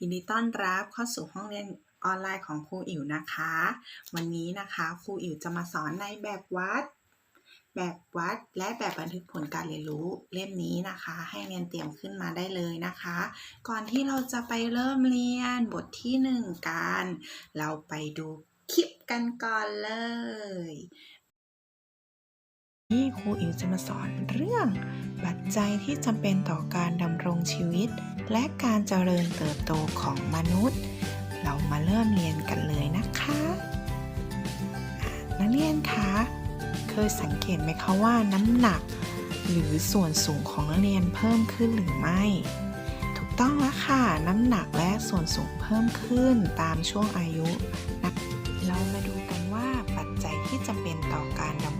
ยินดีต้อนรับเข้าสู่ห้องเรียนออนไลน์ของครูอิ๋วนะคะ วันนี้นะคะครูอิ๋วจะมาสอนในแบบวัด แบบวัดและแบบบันทึกผลการเรียนรู้เล่มนี้นะคะ ให้เรียนเตรียมขึ้นมาได้เลยนะคะ ก่อนที่เราจะไปเริ่มเรียนบทที่หนึ่งกัน เราไปดูคลิปกันก่อนเลย นี่ครูอิ๋วจะมาสอนเรื่องปัจจัยที่จำเป็นต่อการดำรงชีวิต และการเจริญเติบโตของมนุษย์ เรามาเริ่มเรียนกันเลยนะคะนักเรียนคะเคยสังเกตไหมคะว่าน้ำหนัก หรือส่วนสูงของนักเรียนเพิ่มขึ้นหรือไม่ ถูกต้องแล้วค่ะน้ำหนักและส่วนสูงเพิ่มขึ้นตามช่วงอายุนะเรามาดูกันว่าปัจจัยที่จำเป็นต่อการดำ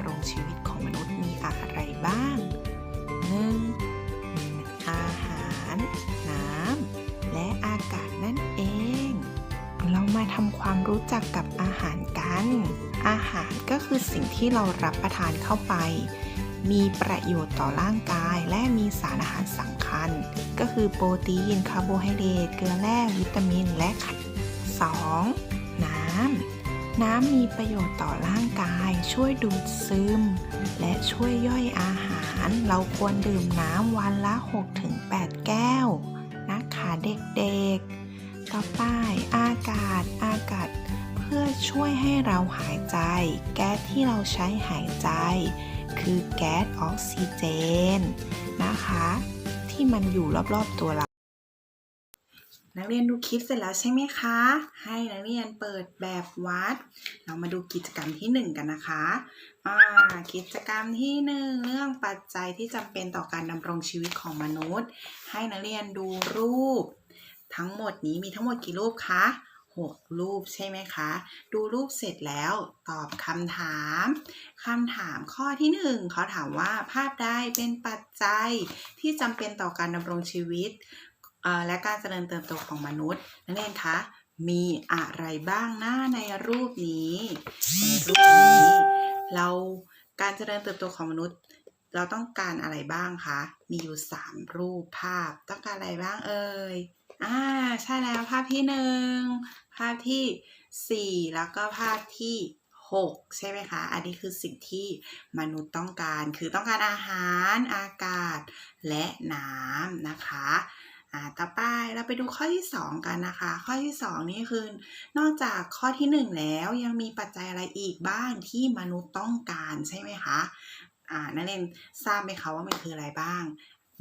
ทำความรู้จักกับอาหารกัน อาหารก็คือสิ่งที่เรารับประทานเข้าไป มีประโยชน์ต่อร่างกายและมีสารอาหารสำคัญ ก็คือโปรตีน คาร์โบไฮเดรต เกลือแร่ วิตามิน และไขมัน 2. น้ำ น้ำมีประโยชน์ต่อร่างกาย ช่วยดูดซึม และช่วยย่อยอาหาร เราควรดื่มน้ำวันละ 6-8 แก้ว นะคะเด็กๆ ต่อไปอากาศ อากาศ เพื่อช่วยให้เราหายใจ แก๊สที่เราใช้หายใจ คือแก๊สออกซิเจน นะคะ ที่มันอยู่รอบๆตัวเรา นักเรียนดูคลิปเสร็จแล้วใช่ไหมคะ ให้นักเรียนเปิดแบบวัด เรามาดูกิจกรรมที่หนึ่งกันนะคะอ่ากิจกรรมที่หนึ่งเรื่องปัจจัยที่จำเป็นต่อการดำรงชีวิตของมนุษย์ ให้นักเรียนดูรูป ทั้งหมดนี้มีทั้งหมดกี่รูปคะหกรูปใช่ไหมคะ ดูรูปเสร็จแล้วตอบคำถามคำถามข้อที่หนึ่งเขาถามว่าภาพใดเป็นปัจจัยที่จำเป็นต่อการดำรงชีวิต และการเจริญเติบโตของมนุษย์นั่นเองคะมีอะไรบ้างหน้าในรูปนี้ในรูปนี้ เราการเจริญเติบโตของมนุษย์ เราต้องการอะไรบ้างคะ มีอยู่3รูปภาพ ต้องการอะไรบ้างเอ่ย อ่า ใช่แล้วภาพที่หนึ่ง ภาพที่4แล้วก็ภาพที่6ใช่ไหมคะ อันนี้คือสิ่งที่มนุษย์ต้องการ คือต้องการอาหาร อากาศ และน้ำนะคะอ่าต่อไปเราไปดูข้อที่ 2 กันนะคะ ข้อที่ 2 นี่คือนอกจากข้อที่ 1 แล้วยังมีปัจจัยอะไรอีกบ้างที่มนุษย์ต้องการใช่ไหมคะ อ่านักเรียนทราบไหมคะว่ามันคืออะไรบ้าง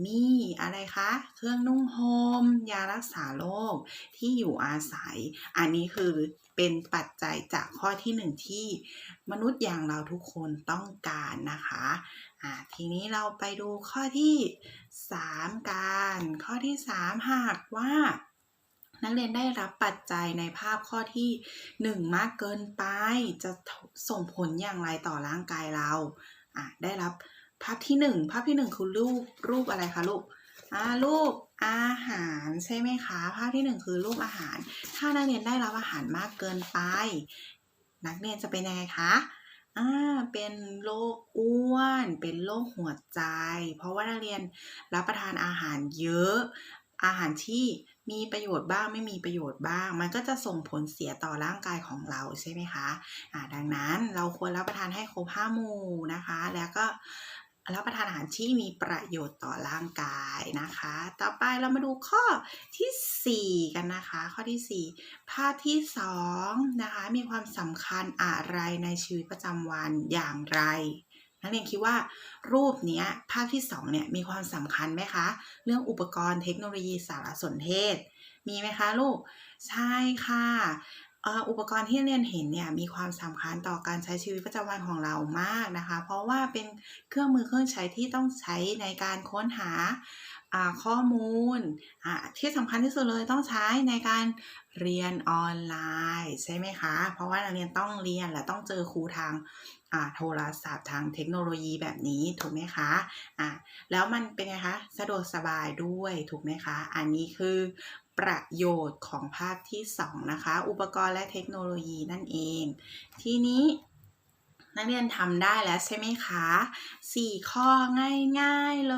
มีอะไรคะ เครื่องนุ่งห่มยารักษาโรคที่อยู่อาศัย อันนี้คือเป็นปัจจัยจากข้อที่หนึ่งที่มนุษย์อย่างเราทุกคนต้องการนะคะอ่าทีนี้เราไปดูข้อที่3กัน ข้อที่3หากว่านักเรียนได้รับปัจจัยในภาพข้อที่ 1 มากเกินไป จะส่งผลอย่างไรต่อร่างกายเรา อะได้รับภาพที่1ภาพที่1คือรูปรูปอะไรคะลูกอ่ารูปอาหารใช่ไหมคะ ภาพที่1คือรูปอาหาร ถ้านักเรียนได้รับอาหารมากเกินไป นักเรียนจะเป็นยังไงคะอ่าเป็นโรคอ้วน เป็นโรคหัวใจ เพราะว่านักเรียนรับประทานอาหารเยอะ อาหารที่ มีประโยชน์บ้างไม่มีประโยชน์บ้าง มันก็จะส่งผลเสียต่อร่างกายของเราใช่ไหมคะอ่าดังนั้นเราควรรับประทานให้ครบห้าหมู่นะคะ แล้วก็รับประทานอาหารที่มีประโยชน์ต่อร่างกายนะคะ ต่อไปเรามาดูข้อทีสี่4 กันนะคะ ข้อที่ 4 ภาพที่2นะคะ มีความสำคัญอะไรในชีวิตประจำวันอย่างไร นักเรียนคิดว่ารูปนี้ภาพที่2เนี่ยมีความสำคัญไหมคะ เรื่องอุปกรณ์เทคโนโลยีสารสนเทศ มีไหมคะลูก ใช่ค่ะอุปกรณ์ที่เรียนเห็นเนี่ยมีความสำคัญต่อการใช้ชีวิตประจำวันของเรามากนะคะ เพราะว่าเป็นเครื่องมือเครื่องใช้ที่ต้องใช้ในการค้นหา ข้อมูลอ่าที่สำคัญที่สุดเลยต้องใช้ในการเรียนออนไลน์ใช่ไหมคะ เพราะว่านักเรียนต้องเรียนและต้องเจอครูทางอ่าโทรศัพท์ทางเทคโนโลยีแบบนี้ถูกไหมคะอ่าแล้วมันเป็นไงคะสะดวกสบายด้วยถูกไหมคะ อันนี้คือประโยชน์ของภาพที่ 2 นะคะ อุปกรณ์และเทคโนโลยีนั่นเอง ทีนี้ นักเรียนทำได้แล้วใช่ไหมคะ 4 ข้อง่ายๆเล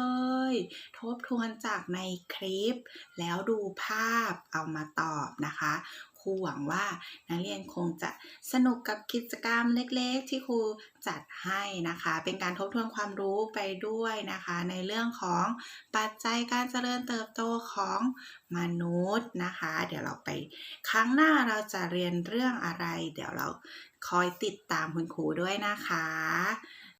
ย ทบทวนจากในคลิป แล้วดูภาพเอามาตอบนะคะครูหวังว่านักเรียนคงจะสนุกกับกิจกรรมเล็กๆ ที่ครูจัดให้นะคะ เป็นการทบทวนความรู้ไปด้วยนะคะ ในเรื่องของปัจจัยการเจริญเติบโตของมนุษย์นะคะ เดี๋ยวเราไปครั้งหน้าเราจะเรียนเรื่องอะไร เดี๋ยวเรา คอยติดตามคุณครูด้วยนะคะ